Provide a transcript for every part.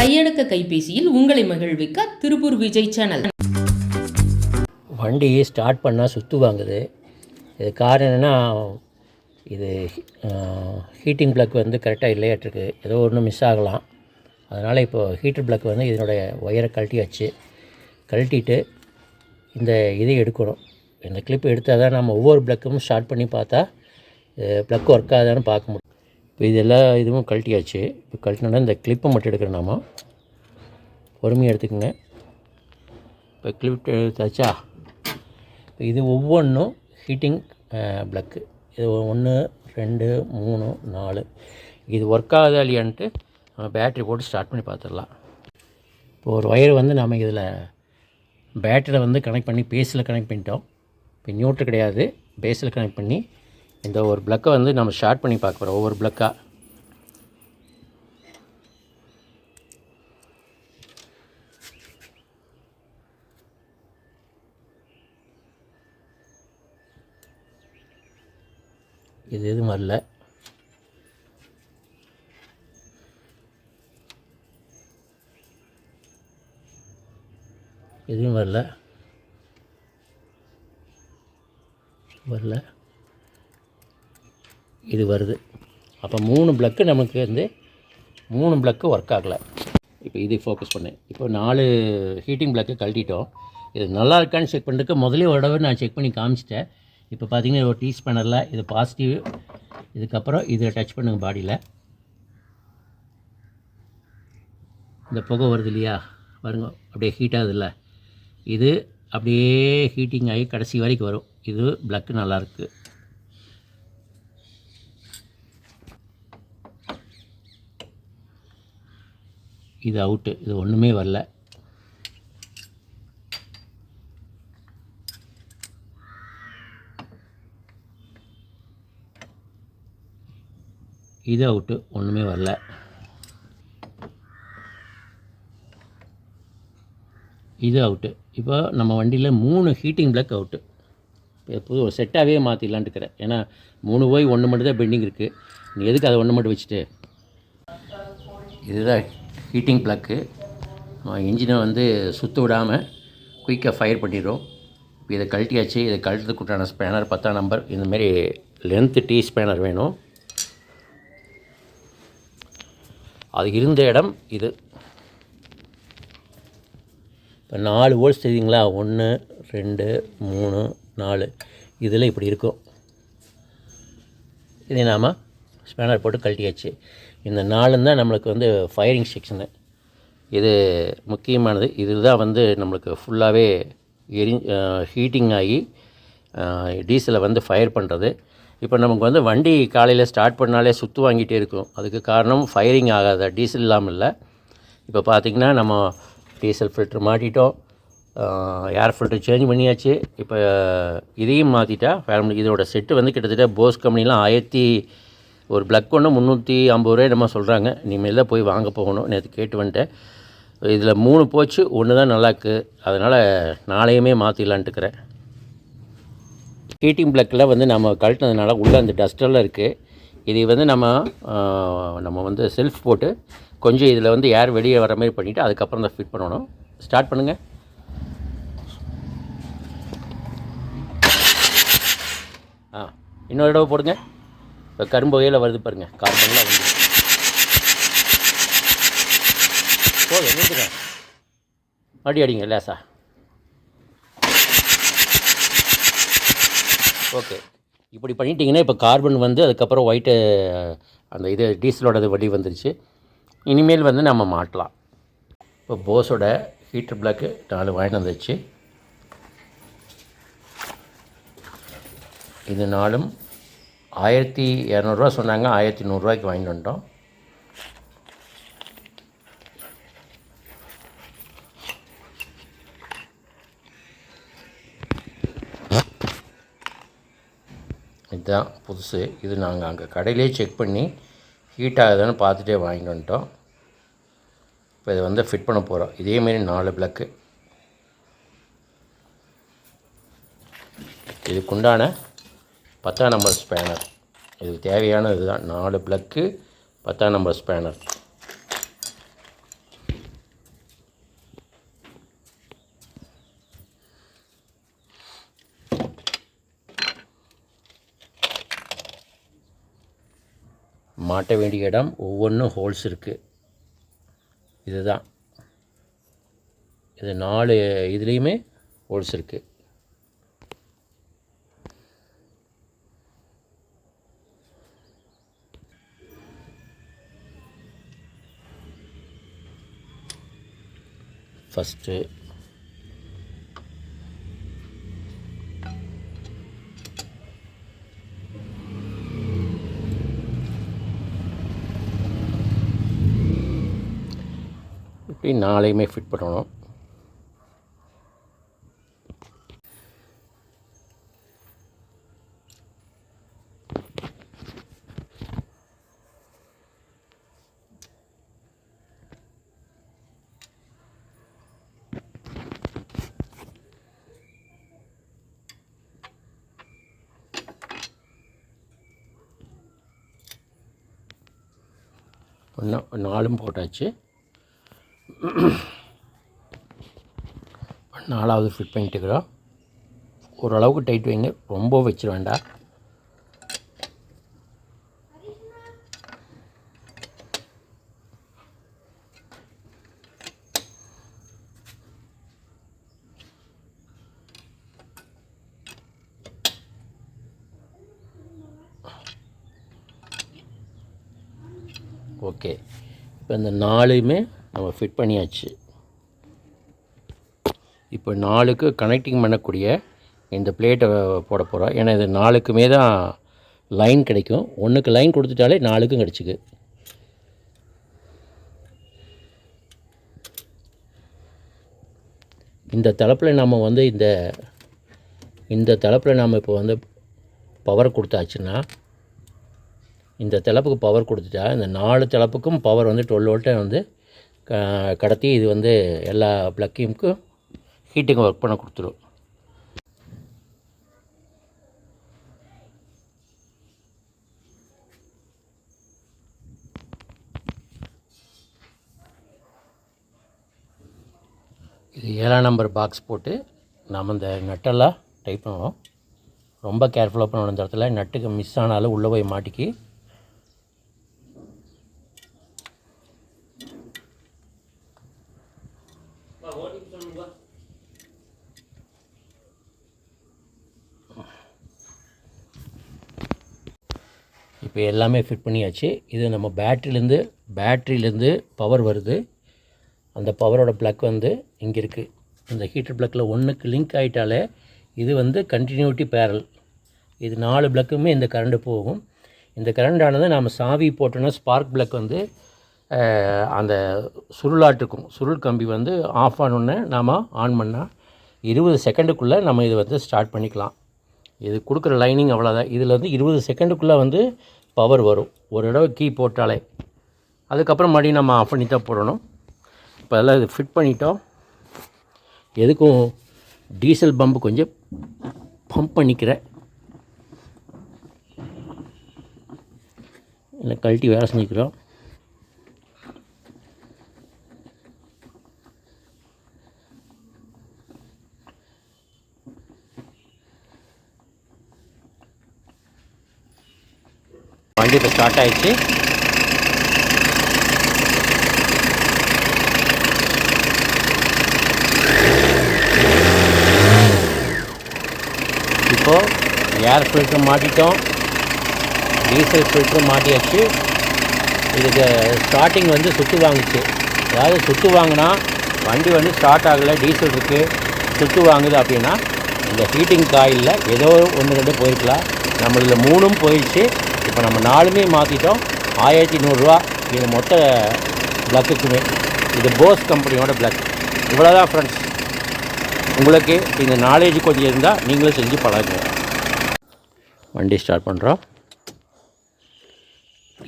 கையடக்க கைபேசியில் உங்களை மகிழ்விக்க திருப்பூர் விஜய் சேனல். வண்டி ஸ்டார்ட் பண்ணால் சுற்று வாங்குது. இது காரணம் என்னென்னா இது ஹீட்டிங் பிளக் வந்து கரெக்டாக இல்லையாட்டிருக்கு. ஏதோ ஒன்று மிஸ் ஆகலாம். அதனால் இப்போது ஹீட்டர் ப்ளக் வந்து இதனுடைய ஒயரை கழட்டியாச்சு. கழட்டிட்டு இந்த இதை எடுக்கணும். இந்த கிளிப் எடுத்தால் தான் நம்ம ஒவ்வொரு ப்ளக்கும் ஸ்டார்ட் பண்ணி பார்த்தா ப்ளக் ஒர்க் ஆகுதான்னு பார்க்க முடியும். இப்போ இது எல்லா இதுவும் கழட்டியாச்சு. இப்போ கழட்டினோன்னா இந்த கிளிப்பை மட்டும் எடுக்கிறேன் நாம. பொறுமையாக எடுத்துக்கோங்க. இப்போ கிளிப் எடுத்தாச்சா? இப்போ இது ஒவ்வொன்றும் ஹீட்டிங் ப்ளக்கு இது ஒன்று ரெண்டு மூணு நாலு. இது ஒர்க் ஆகுதா இல்லையான்ட்டு நம்ம பேட்ரி போட்டு ஸ்டார்ட் பண்ணி பார்த்துடலாம் இப்போ ஒரு ஒயர் வந்து நம்ம இதில் பேட்டரியில் வந்து கனெக்ட் பண்ணி பேஸில் கனெக்ட் பண்ணிட்டோம். இப்போ நியூட்ரு கிடையாது. பேஸில் கனெக்ட் பண்ணி இந்த ஒரு ப்ளக்கை வந்து நம்ம ஸ்டார்ட் பண்ணி பார்க்க போகிறோம் ஒவ்வொரு பிளக்காக இது எதுவும் வரல. எதுவும் வரல. வரல. இது வருது. அப்போ மூணு ப்ளக்கு நமக்கு வந்து மூணு ப்ளக்கு ஒர்க் ஆகலை. இப்போ இது ஃபோக்கஸ் பண்ணேன் இப்போ நாலு ஹீட்டிங் பிளக்கு கழட்டிட்டோம். இது நல்லா இருக்கான்னு செக் பண்ணுறதுக்கு முதலே ஒரு தடவை நான் செக் பண்ணி காமிச்சிட்டேன். இப்போ பார்த்தீங்கன்னா ஒரு டீ ஸ்பேனரில் இது பாசிட்டிவ் இதுக்கப்புறம் இதை டச் பண்ணுங்கள் பாடியில் இந்த புகை வருது இல்லையா? வருங்க அப்படியே ஹீட் ஆகுதுல்ல இது அப்படியே ஹீட்டிங் ஆகி கடைசி வரைக்கும் வரும். இது ப்ளக்கு நல்லாயிருக்கு இது அவுட்டு இது ஒன்றுமே வரல. இது அவுட்டு ஒன்றுமே வரல. இது அவுட்டு இப்போ நம்ம வண்டியில் மூணு ஹீட்டிங் பிளக் அவுட்டு இப்போ புது ஒரு செட்டாகவே மாற்றிடலான்ட்டு இருக்கிறேன். ஏன்னா மூணு போய் ஒன்று மட்டும் தான் பெண்டிங் இருக்குது நீ எதுக்கு அதை ஒன்று மட்டும் வச்சுட்டு? இதுதான் ஹீட்டிங் ப்ளக்கு இன்ஜினை வந்து சுற்று விடாமல் குயிக்காக ஃபயர் பண்ணிடும் இப்போ இதை கழட்டியாச்சு. இதை கழட்டுறதுக்கு உண்டான ஸ்பேனர் பத்தாம் நம்பர் இந்தமாரி லென்த்து டீ ஸ்பேனர் வேணும். அது இருந்த இடம் இது. இப்போ நாலு ஓல்ஸ் தெரியுங்களா ஒன்று ரெண்டு மூணு நாலு. இதில் இப்படி இருக்கும். இதை நாம் ஸ்பேனர் போட்டு கழட்டியாச்சு. இந்த நாலும் தான் நம்மளுக்கு வந்து ஃபயரிங் செக்ஷனு இது முக்கியமானது. இதுதான் வந்து நம்மளுக்கு ஃபுல்லாகவே எரி ஹீட்டிங் ஆகி டீசலை வந்து ஃபயர் பண்ணுறது இப்போ நமக்கு வந்து வண்டி காலையில் ஸ்டார்ட் பண்ணாலே சுற்று வாங்கிட்டே இருக்கும். அதுக்கு காரணம் ஃபயரிங் ஆகாத டீசல் இல்லாமல் இல்லை. இப்போ பார்த்திங்கன்னா நம்ம டீசல் ஃபில்ட்ரு மாட்டிட்டோம். ஏர் ஃபில்ட்ரு சேஞ்ச் பண்ணியாச்சு. இப்போ இதையும் மாற்றிட்டா ஃபேமிலி இதோட செட்டு வந்து கிட்டத்தட்ட போஸ் கம்பெனிலாம் ஆயிரத்தி ஒரு ப்ளக் ஒன்று முந்நூற்றி ஐம்பது ரூபாய் நம்ம சொல்கிறாங்க இனிமேல் தான் போய் வாங்க போகணும். நேற்று கேட்டு வந்துட்டேன். இதில் மூணு போச்சு ஒன்று தான் நல்லாயிருக்கு அதனால் நாளையுமே மாற்றிடலான்ட்டுக்கிறேன் ஹீட்டிங் ப்ளக்கில் வந்து நம்ம கழட்டினதுனால உள்ளே அந்த டஸ்டெல்லாம் இருக்குது இதை வந்து நம்ம நம்ம வந்து செல்ஃப் போட்டு கொஞ்சம் இதில் வந்து ஏர் வெளியே வர மாதிரி பண்ணிவிட்டு அதுக்கப்புறம் தான் ஃபிட் பண்ணணும். ஸ்டார்ட் பண்ணுங்கள் ஆ இன்னொரு தடவை போடுங்க. இப்போ கரும்பு வகையில் வருது பாருங்கள் கார்பன்லாம் வந்து. போதும் என்னதுங்க? அடி அடிங்க லேசா. ஓகே. இப்படி பண்ணிட்டீங்கன்னா இப்போ கார்பன் வந்து அதுக்கப்புறம் ஒயிட்டு அந்த இது டீசலோடது வடி வந்துருச்சு. இனிமேல் வந்து நம்ம மாட்டலாம். இப்போ போஸோட ஹீட்டர் பிளாக்கு நாலு வாங்கிட்டு வந்துச்சு இது நாலும் ஆயிரத்தி இரநூறுவா சொன்னாங்க ஆயிரத்தி நூறுரூவாய்க்கு வாங்கிட்டு வந்துட்டோம் இதுதான் புதுசு. இது நாங்கள் அங்கே கடையிலே செக் பண்ணி ஹீட் ஆகுதுன்னு பார்த்துட்டே வாங்கிட்டு வந்துட்டோம். இப்போ இதை வந்து ஃபிட் பண்ண போகிறோம் இதேமாரி நாலு பிளக்கு இதுக்குண்டான பத்தாம் நம்பர் ஸ்பேனர் இதுக்கு தேவையான இதுதான். நாலு பிளக்கு பத்தாம் நம்பர் ஸ்பேனர் மாட்ட வேண்டிய இடம் ஒவ்வொன்றும் ஹோல்ஸ் இருக்குது இதுதான். இது நாலு இதுலேயுமே ஹோல்ஸ் இருக்குது ஃபஸ்ட்டு. இப்படி நாளையுமே ஃபிட் பண்ணணும். ஒன்றா நாலும் போட்டாச்சு. நாலாவது ஃபிட் பண்ணிட்டுக்கிறோம். ஓரளவுக்கு டைட் வைங்க ரொம்ப வச்சிட வேண்டாம் ஓகே. இப்போ இந்த நாலுமே நம்ம ஃபிட் பண்ணியாச்சு. இப்போ நாலுக்கு கனெக்டிங் பண்ணக்கூடிய இந்த பிளேட்டை போட போகிறோம் ஏன்னா இது நாலுக்குமே தான் லைன் கிடைக்கும். ஒன்றுக்கு லைன் கொடுத்துட்டாலே நாலுக்கும் கிடச்சிக்கு இந்த தளப்பில் நாம் வந்து இந்த இந்த தளப்பில் நாம் இப்போ வந்து பவர் கொடுத்தாச்சுன்னா இந்த திளப்புக்கு பவர் கொடுத்துட்டா இந்த நாலு திளப்புக்கும் பவர் வந்து டுவெல் வோல்ட்டை வந்து க- கடத்தி இது வந்து எல்லா ப்ளக்கையும்க்கும் ஹீட்டிங் ஒர்க் பண்ண கொடுத்துரும். இது ஏழாம் நம்பர் பாக்ஸ் போட்டு நாம் இந்த நட்டெல்லாம் டைப் பண்ணணும் ரொம்ப கேர்ஃபுல்லாக பண்ணணும் இந்த இடத்துல. நட்டுக்கு மிஸ் ஆனாலும் உள்ளே போய் மாட்டிக்கி இப்போ எல்லாமே ஃபிட் பண்ணியாச்சு. இது நம்ம பேட்ரிலேருந்து பேட்ரிலேருந்து பவர் வருது. அந்த பவரோட ப்ளக் வந்து இங்கே இருக்குது இந்த ஹீட்டர் ப்ளக்கில் ஒன்றுக்கு லிங்க் ஆகிட்டாலே இது வந்து கண்டினியூட்டி பேரல் இது நாலு ப்ளக்குமே இந்த கரண்ட்டு போகும். இந்த கரண்டானது நாம் சாவி போட்டோன்னா ஸ்பார்க் ப்ளக் வந்து அந்த சுருளாட்டுக்கும் சுருள் கம்பி வந்து ஆஃப் ஆனோடனே நாம் ஆன் பண்ணால் இருபது செகண்டுக்குள்ளே நம்ம இதை வந்து ஸ்டார்ட் பண்ணிக்கலாம். இது கொடுக்குற லைனிங் அவ்வளோதான் இதில் வந்து இருபது செகண்டுக்குள்ளே வந்து பவர் வரும். ஒரு தடவை கீ போட்டாலே அதுக்கப்புறம் மறுபடியும் நம்ம ஆஃப் பண்ணி தான் போடணும். இப்போ எல்லாம் இது ஃபிட் பண்ணிட்டோம். எதுக்கும் டீசல் பம்பு கொஞ்சம் பம்ப் பண்ணிக்கிறேன் இல்லை கழட்டி வேலை செஞ்சுக்கிறோம் வண்டி இப்போ ஸ்டார்ட் ஆயிடுச்சு இப்போது ஏர் ஃபில்ட்ரு மாட்டிட்டோம். டீசல் ஃபில்ட்ரு மாட்டியாச்சு. இதுக்கு ஸ்டார்டிங் வந்து சுற்று வாங்குச்சு. அதாவது சுற்று வாங்கினா வண்டி வந்து ஸ்டார்ட் ஆகலை டீசல் இருக்குது சுற்று வாங்குது அப்படின்னா இந்த ஹீட்டிங் காயிலில் ஏதோ ஒன்று ரெண்டு போயிருக்கலாம். நம்மளில் மூணும் போயிடுச்சு இப்போ நம்ம நாலுமே மாற்றிட்டோம் ஆயிரத்தி நூறுரூவா. இது மொத்த பிளக்குக்குமே இது போஸ் கம்பெனியோட பிளக் இவ்வளோதான் ஃப்ரெண்ட்ஸ் உங்களுக்கு இந்த நாலேஜ் கொஞ்சம் இருந்தால் நீங்களும் செஞ்சு பழகுங்க. வண்டி ஸ்டார்ட் பண்ணுறோம்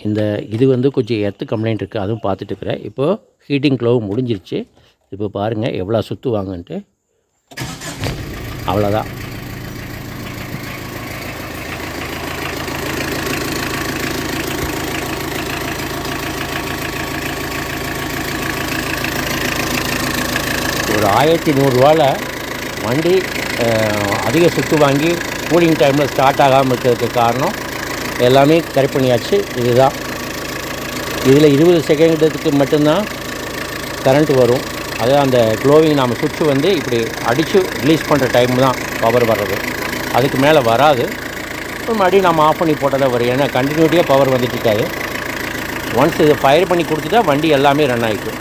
இந்த இது வந்து கொஞ்சம் எர்த்து கம்ப்ளைண்ட் இருக்குது அதுவும் பார்த்துட்டு இருக்கிறேன். இப்போது ஹீட்டிங் க்ளோவ் முடிஞ்சிருச்சு. இப்போ பாருங்கள் எவ்வளோ சுற்றுவாங்கன்ட்டு அவ்வளோதான் ஒரு ஆயிரத்தி நூறுரூவாவில் வண்டி அதிக சுற்று வாங்கி கூலிங் டைமில் ஸ்டார்ட் ஆகாமல் இருக்கிறதுக்கு காரணம் எல்லாமே கரெக்ட் பண்ணியாச்சு. இதுதான். இதில் இருபது செகண்டுக்கு மட்டும்தான் கரண்ட் வரும். அது அந்த க்ளோவிங் நாம் சுவிட்சு வந்து இப்படி அடித்து ரிலீஸ் பண்ணுற டைம் தான் பவர் வர்றது. அதுக்கு மேலே வராது. மறுபடியும் நம்ம ஆஃப் பண்ணி போட்டால் தான் வரும். ஏன்னா கண்டினியூட்டியாக பவர் வந்துட்டு இருக்காது. ஒன்ஸ் இதை ஃபயர் பண்ணி கொடுத்துட்டா வண்டி எல்லாமே ரன் ஆகிக்கும்